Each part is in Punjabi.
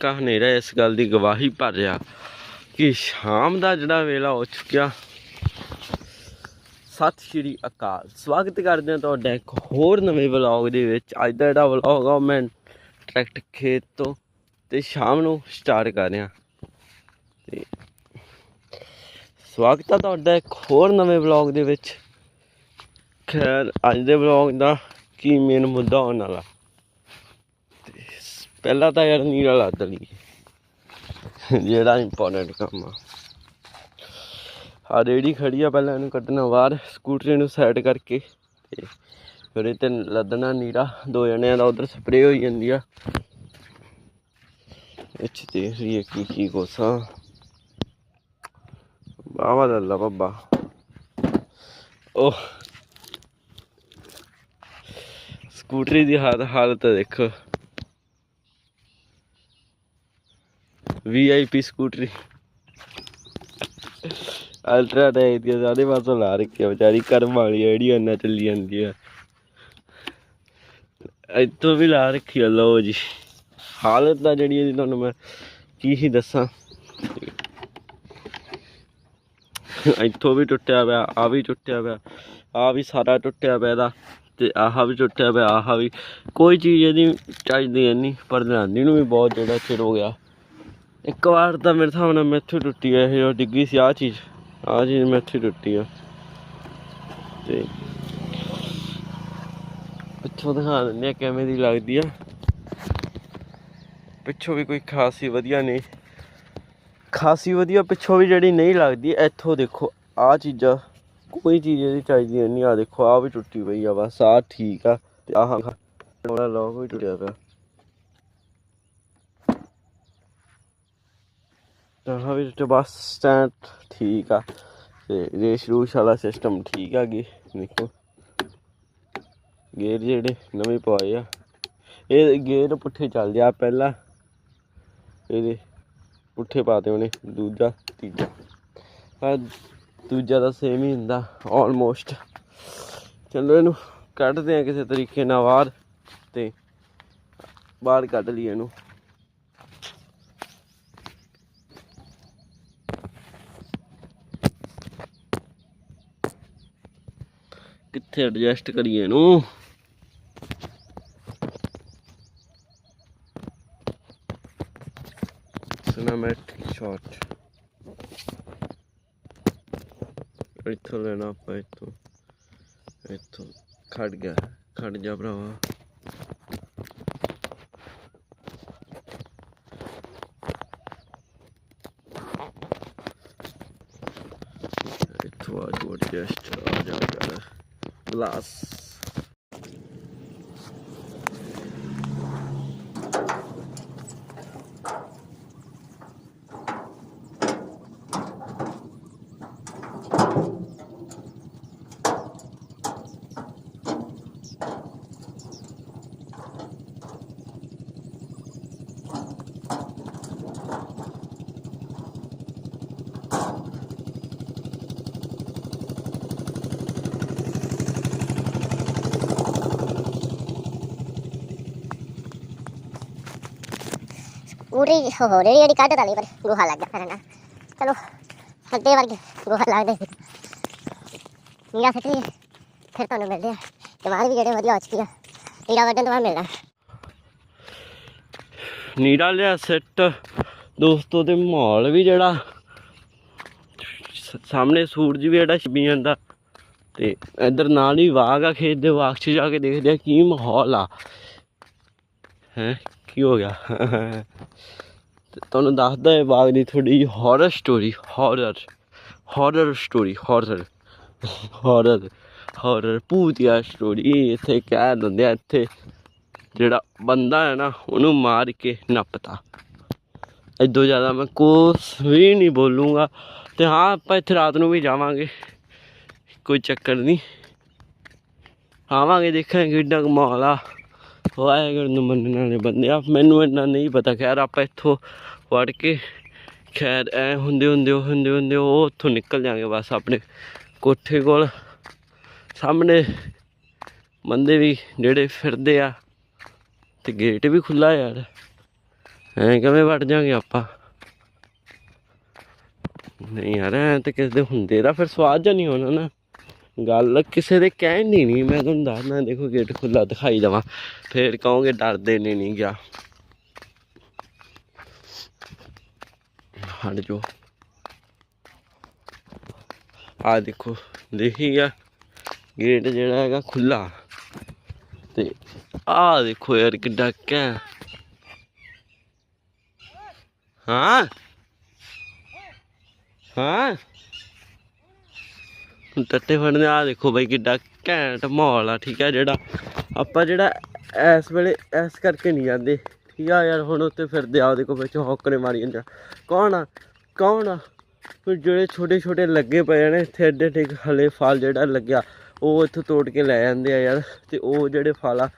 ਹਲਕਾ ਹਨੇਰਾ ਇਸ ਗੱਲ ਦੀ ਗਵਾਹੀ ਭਰ ਰਿਹਾ ਕਿ ਸ਼ਾਮ ਦਾ ਜਿਹੜਾ ਵੇਲਾ ਹੋ ਚੁੱਕਿਆ। ਸਤਿ ਸ਼੍ਰੀ ਅਕਾਲ। ਸਵਾਗਤ ਕਰਦੇ ਹਾਂ ਤੁਹਾਡਾ ਇੱਕ ਹੋਰ ਨਵੇਂ ਵਲੌਗ ਦੇ ਵਿੱਚ। ਅੱਜ ਦਾ ਜਿਹੜਾ ਵਲੌਗ ਆ, ਉਹ ਮੈਂ ਟਰੈਕਟ ਖੇਤ ਤੋਂ ਤੇ ਸ਼ਾਮ ਨੂੰ ਸਟਾਰਟ ਕਰ ਰਿਹਾ। ਤੇ ਸਵਾਗਤ ਹੈ ਤੁਹਾਡਾ ਇੱਕ ਹੋਰ ਨਵੇਂ ਵਲੌਗ ਦੇ ਵਿੱਚ। ਖੈਰ, ਅੱਜ ਦੇ ਵਲੌਗ ਦਾ ਕੀ ਮੇਨ ਮੁੱਦਾ ਹੋਣ ਵਾਲਾ? ਪਹਿਲਾਂ ਤਾਂ ਯਾਰ ਨੀਰਾ ਲੱਦ ਲਈ। ਜਿਹੜਾ ਇੰਪੋਰਟੈਂਟ ਕੰਮ ਆ। ਆ ਰੇੜੀ ਖੜੀ ਆ, ਪਹਿਲਾਂ ਇਹਨੂੰ ਕੱਢਣਾ ਬਾਹਰ, ਸਕੂਟਰੀ ਨੂੰ ਸਾਈਡ ਕਰਕੇ। ਤੇ ਫਿਰ ਇਹ ਤੇ ਲੱਦਣਾ ਨੀਰਾ, ਦੋ ਜਣਿਆਂ ਦਾ ਉਧਰ ਸਪਰੇਅ ਹੋਈ ਜਾਂਦੀ ਆ। ਇੱਥੇ ਦੇਖ ਲਈਏ ਕੀ ਕੀ ਕੋਸਾ। ਬਾਵਾ ਦੱਲਾ ਬੱਬਾ। ਉਹ ਸਕੂਟਰੀ ਦੀ ਹਾਲ ਹਾਲਤ ਦੇਖੋ। ਵੀਆਈਪੀ ਸਕੂਟਰੀ ਅਲਟਰਾ ਟੈਕ ਦੀ ਸਾਰੇ ਪਾਸੋਂ ਲਾ ਰੱਖੀ ਆ ਵਿਚਾਰੀ, ਕਰਮ ਵਾਲੀ ਜਿਹੜੀ ਉਹਨਾਂ ਚੱਲੀ ਜਾਂਦੀ ਆ। ਇੱਥੋਂ ਵੀ ਲਾ ਰੱਖੀ ਆ, ਲਓ ਜੀ। ਹਾਲਤ ਦਾ ਜਿਹੜੀ ਇਹਦੀ ਤੁਹਾਨੂੰ ਮੈਂ ਕੀ ਹੀ ਦੱਸਾਂ। ਇੱਥੋਂ ਵੀ ਟੁੱਟਿਆ ਪਿਆ ਆ ਵੀ ਟੁੱਟਿਆ ਪਿਆ ਆ ਵੀ ਸਾਰਾ ਟੁੱਟਿਆ ਪਿਆ ਇਹਦਾ, ਤੇ ਆਹ ਵੀ ਟੁੱਟਿਆ ਪਿਆ, ਆਹ ਵੀ। ਕੋਈ ਚੀਜ਼ ਇਹਦੀ ਚਾਹੀਦੀ ਨਹੀਂ, ਪਰ ਲਿਆਂਦੀ ਨੂੰ ਵੀ ਬਹੁਤ ਜਿਹੜਾ ਚਿਰ ਹੋ ਗਿਆ। ਇੱਕ ਵਾਰ ਤਾਂ ਮੇਰੇ ਹਿਸਾਬ ਨਾਲ ਮੈਥੋਂ ਟੁੱਟੀ ਆ ਇਹ ਡਿੱਗੀ ਸੀ ਆ ਚੀਜ਼ ਆ ਚੀਜ਼ ਮੈਥੋਂ ਟੁੱਟੀ ਆ ਤੇ ਪਿੱਛੋਂ ਦਿਖਾ ਦਿੰਦੇ ਆ ਕਿਵੇਂ ਦੀ ਲੱਗਦੀ ਆ ਪਿੱਛੋਂ ਵੀ ਕੋਈ ਖਾਸੀ ਵਧੀਆ ਨਹੀਂ ਖਾਸੀ ਵਧੀਆ ਪਿੱਛੋਂ ਵੀ ਜਿਹੜੀ ਨਹੀਂ ਲੱਗਦੀ ਇੱਥੋਂ ਦੇਖੋ ਆ ਚੀਜ਼ਾਂ ਕੋਈ ਚੀਜ਼ ਇਹਦੀ ਚਾਹੀਦੀ ਨਹੀਂ ਆ ਦੇਖੋ ਆ ਵੀ ਟੁੱਟੀ ਪਈ ਆ ਬਸ ਆ ਠੀਕ ਆ ਤੇ ਆਹ ਥੋੜਾ ਲੋਕ ਵੀ ਟੁੱਟਿਆ ਪਿਆ ਤਾਂ ਹਾਂ ਵੀ ਤੇ ਬਸ ਸਟੈਂਡ ਠੀਕ ਆ ਤੇ ਰੇਸ਼ ਰੂਸ਼ ਵਾਲਾ ਸਿਸਟਮ ਠੀਕ ਆ ਗੀ ਦੇਖੋ। ਗੇਅਰ ਜਿਹੜੇ ਨਵੇਂ ਪਾਏ ਆ। ਇਹ ਗੇਅਰ ਪੁੱਠੇ ਚੱਲਦੇ ਆ ਪਹਿਲਾਂ। ਇਹਦੇ ਪੁੱਠੇ ਪਾਤੇ ਉਹਨੇ ਦੂਜਾ, ਤੀਜਾ। ਆ ਦੂਜਾ ਤਾਂ ਸੇਮ ਹੀ ਹੁੰਦਾ ਆਲਮੋਸਟ ਚਲੋ ਇਹਨੂੰ ਕੱਢਦੇ ਆ ਕਿਸੇ ਤਰੀਕੇ ਨਾਲ ਬਾਹਰ ਤੇ ਬਾਹਰ ਕੱਢ ਲਈਏ ਇਹਨੂੰ। ਕਿੱਥੇ ਐਡਜਸਟ ਕਰੀਏ ਇਹਨੂੰ? ਸਿਨੇਮੈਟਿਕ ਸ਼ਾਟ ਇੱਥੋਂ ਲੈਣਾ ਆਪਾਂ, ਇੱਥੋਂ। ਇੱਥੋਂ ਖੜ ਗਿਆ, ਖੜ ਜਾ ਭਰਾਵਾ। ਇੱਥੋਂ ਆ ਜੋ ਐਡਜਸਟ ਆ ਜਾ ਯਾਰ glass. ਪੂਰੀ ਹੋ ਰੇੜੀ ਜਿਹੜੀ ਕੱਢ ਤਾਂ ਲਈ, ਪਰ ਗੋਹਾ ਲੱਗ ਗਿਆ ਨਾ ਚਲੋ, ਅੱਗੇ ਵਰਗੇ ਗੋਹਾ ਲੱਗਦੇ ਨੀਰਾ ਸੱਟੀ ਫਿਰ ਤੁਹਾਨੂੰ ਮਿਲਦੇ ਆ ਜਮਾਨ ਵੀ ਜਿਹੜੇ ਵਧੀਆ ਹੋ ਚੁੱਕੀ ਆ। ਨੀਰਾ ਵੱਢਣ ਤੋਂ ਬਾਅਦ ਮਿਲਣਾ ਨੀਰਾ ਲਿਆ ਸੈੱਟ। ਦੋਸਤੋ, ਤੇ ਮਾਹੌਲ ਵੀ ਜਿਹੜਾ ਸਾਹਮਣੇ ਸੂਰਜ ਵੀ ਜਿਹੜਾ ਛਿਪੀ ਜਾਂਦਾ। ਤੇ ਇਧਰ ਨਾਲ ਹੀ ਬਾਗ ਆ ਖੇਤ ਦੇ ਬਾਗ 'ਚ ਜਾ ਕੇ ਦੇਖਦੇ ਆ ਕੀ ਮਾਹੌਲ ਆ। ਹੈ? ਕੀ ਹੋ ਗਿਆ? ਤੇ ਤੁਹਾਨੂੰ ਦੱਸਦਾ ਇਹ ਬਾਗ ਦੀ ਥੋੜੀ horror story horror horror story horror horror horror ਭੂਤੀਆ story ਇੱਥੇ ਕਹਿ ਦਿੰਦੇ ਆ, ਇੱਥੇ ਜਿਹੜਾ ਬੰਦਾ ਹੈ ਨਾ, ਉਹਨੂੰ ਮਾਰ ਕੇ ਨੱਪਤਾ। ਇਦੋਂ ਜ਼ਿਆਦਾ ਮੈਂ ਕੁਝ ਵੀ ਨਹੀਂ ਬੋਲੂੰਗਾ। ਤੇ ਹਾਂ, ਆਪਾਂ ਇੱਥੇ ਰਾਤ ਨੂੰ ਵੀ ਜਾਵਾਂਗੇ। ਕੋਈ ਚੱਕਰ ਨਹੀਂ। ਆਵਾਂਗੇ, ਦੇਖਾਂਗੇ ਕਿੱਡਾ ਕੁ ਆ। ਵਾਹਿਗੁਰੂ ਨੂੰ ਮੰਨਣ ਵਾਲੇ ਬੰਦੇ ਆ। ਮੈਨੂੰ ਇੰਨਾ ਨਹੀਂ ਪਤਾ। ਖੈਰ, ਆਪਾਂ ਇੱਥੋਂ ਵੜ ਕੇ, ਖੈਰ, ਐ ਹੁੰਦੇ ਹੁੰਦੇ, ਉਹ ਹੁੰਦੇ ਹੁੰਦੇ, ਉਹ ਉੱਥੋਂ ਨਿਕਲ ਜਾਾਂਗੇ ਬਸ ਆਪਣੇ ਕੋਠੇ ਕੋਲ। ਸਾਹਮਣੇ ਬੰਦੇ ਵੀ ਜਿਹੜੇ ਫਿਰਦੇ ਆ ਤੇ ਗੇਟ ਵੀ ਖੁੱਲਾ ਯਾਰ। ਐਂ ਕਿਵੇਂ ਵੜ ਜਾਾਂਗੇ ਆਪਾਂ? ਨਹੀਂ ਯਾਰ, ਐ ਤੇ ਕਿਸੇ ਦੇ ਹੁੰਦੇ ਦਾ ਫਿਰ ਸਵਾਦ ਜਾਂ ਨਹੀਂ ਹੋਣਾ ਨਾ। ਗੱਲ ਕਿਸੇ ਦੇ ਕਹਿਣ ਦੀ ਨਹੀਂ ਮੈਂ ਤੁਹਾਨੂੰ ਦੱਸਦਾ, ਦੇਖੋ ਗੇਟ ਖੁੱਲਾ ਦਿਖਾਈ ਦਵਾਂ। ਫੇਰ ਕਹੋਗੇ, ਡਰਦੇ ਨੇ ਨਹੀਂ ਗਿਆ ਹਟ ਜੋ ਆ ਦੇਖੋ, ਦੇਖੀ ਗਿਆ? ਗੇਟ ਜਿਹੜਾ ਹੈਗਾ ਖੁੱਲਾ ਤੇ ਆ ਦੇਖੋ ਯਾਰ, ਕਿੱਡਾ ਕੈ ਹਾਂ? ਹਾਂ? ਟੱਟੇ ਫੜਨੇ ਆ ਦੇਖੋ ਬਈ ਕਿੱਡਾ ਘੈਂਟ ਮਾਹੌਲ ਆ, ਠੀਕ ਆ ਜਿਹੜਾ। ਆਪਾਂ ਜਿਹੜਾ ਇਸ ਵੇਲੇ, ਇਸ ਕਰਕੇ ਨਹੀਂ ਜਾਂਦੇ, ਠੀਕ ਆ ਯਾਰ, ਹੁਣ ਉੱਤੇ ਫਿਰਦੇ ਆ ਦੇਖੋ ਵਿੱਚ ਹੌਕਰੇ ਮਾਰੀ ਜਾਂਦੇ ਆ। ਕੌਣ ਆ? ਕੌਣ ਆ? ਫਿਰ ਜਿਹੜੇ ਛੋਟੇ ਛੋਟੇ ਲੱਗੇ ਪਏ ਨੇ, ਇੱਥੇ ਐਡੇ ਠੀਕ ਹਲੇ ਫਲ ਜਿਹੜਾ ਲੱਗਿਆ, ਉਹ ਇੱਥੋਂ ਤੋੜ ਕੇ ਲੈ ਜਾਂਦੇ ਆ ਯਾਰ, ਤੇ ਉਹ ਜਿਹੜੇ ਫਲ ਆ,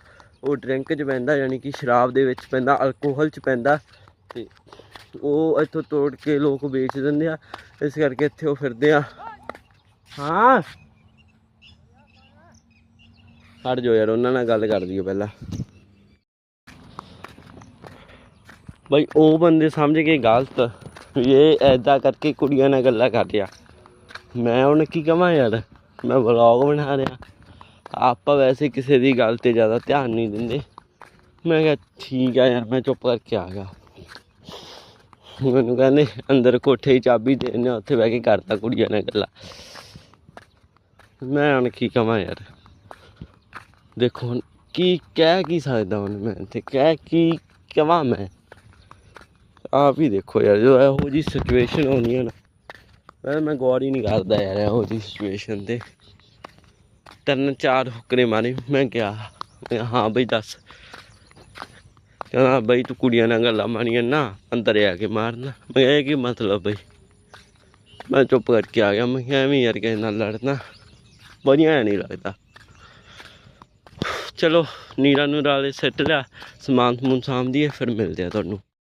ਉਹ ਡਰਿੰਕ 'ਚ ਪੈਂਦਾ, ਯਾਨੀ ਕਿ ਸ਼ਰਾਬ ਦੇ ਵਿੱਚ ਪੈਂਦਾ, ਅਲਕੋਹਲ 'ਚ ਪੈਂਦਾ, ਤੇ ਉਹ ਇੱਥੋਂ ਤੋੜ ਕੇ ਲੋਕ ਵੇਚ ਦਿੰਦੇ ਆ। ਇਸ ਕਰਕੇ ਇੱਥੇ ਉਹ ਫਿਰਦੇ ਆ। ਹਾਂ। ਹਟ ਜਾਓ ਯਾਰ, ਉਹਨਾਂ ਨਾਲ ਗੱਲ ਕਰ ਲਈਏ ਪਹਿਲਾਂ। ਬਈ, ਉਹ ਬੰਦੇ ਸਮਝ ਕੇ ਗਲਤ। ਵੀ ਇਹ ਐਦਾਂ ਕਰਕੇ ਕੁੜੀਆਂ ਨਾਲ ਗੱਲਾਂ ਕਰ ਰਿਹਾ। ਮੈਂ ਉਹਨੇ ਕੀ ਕਹਾਂ ਯਾਰ? ਮੈਂ ਵਲੌਗ ਬਣਾ ਰਿਹਾ। ਆਪਾਂ ਵੈਸੇ ਕਿਸੇ ਦੀ ਗੱਲ ਤੇ ਜ਼ਿਆਦਾ ਧਿਆਨ ਨਹੀਂ ਦਿੰਦੇ। ਮੈਂ ਕਿਹਾ, ਠੀਕ ਆ ਯਾਰ, ਮੈਂ ਚੁੱਪ ਕਰਕੇ ਆ ਗਿਆ। ਮੈਨੂੰ ਕਹਿੰਦੇ, ਅੰਦਰ ਕੋਠੇ 'ਚ ਚਾਬੀ ਦੇ ਉੱਥੇ ਬਹਿ ਕੇ ਕਰਤਾ ਕੁੜੀਆਂ ਨਾਲ ਗੱਲਾਂ। ਮੈਂ ਹੁਣ ਕੀ ਕਹਾਂ ਯਾਰ। ਦੇਖੋ ਹੁਣ ਕੀ ਕਹਿ ਕੀ ਸਕਦਾ ਹੁਣ ਮੈਂ ਤੇ ਕਹਿ ਕੀ ਕਹਾਂ ਮੈਂ। ਆਪ ਹੀ ਦੇਖੋ ਯਾਰ ਜੋ ਇਹੋ ਜੀ ਸਿਚੁਏਸ਼ਨ ਹੋਣੀ ਹੈ ਨਾ, ਮੈਂ ਮੈਂ ਗੌਰ ਹੀ ਨਹੀਂ ਕਰਦਾ ਯਾਰ ਇਹੋ ਜੀ ਸਿਚੁਏਸ਼ਨ ਤੇ। ਤਿੰਨ ਚਾਰ ਹੁਕਰੇ ਮਾਰੇ, ਮੈਂ ਕਿਹਾ ਹਾਂ ਬਈ ਦੱਸ। ਕਹਿੰਦਾ ਬਈ ਤੂੰ ਕੁੜੀਆਂ ਨਾਲ ਗੱਲਾਂ ਮਾਰੀਆਂ ਨਾ, ਅੰਦਰ ਆ ਕੇ ਮਾਰਨਾ। ਮੈਂ ਕਿਹਾ, ਇਹ ਕੀ ਮਤਲਬ ਬਈ? ਮੈਂ ਚੁੱਪ ਕਰਕੇ ਆ ਗਿਆ, ਮੈਂ ਕਿਹਾ, ਐਵੇਂ ਯਾਰ ਕਿਸੇ ਨਾਲ ਲੜਨਾ। ਵਧੀਆ ਨਹੀਂ ਲੱਗਦਾ। ਚਲੋ, ਨੀਰਾ ਨੂਰਾ ਵਾਲੇ ਸੈੱਟ ਲਿਆ, ਸਮਾਨ ਸਮੂਨ ਸਾਂਭਦੀਏ ਫਿਰ ਮਿਲਦੇ ਆ ਤੁਹਾਨੂੰ।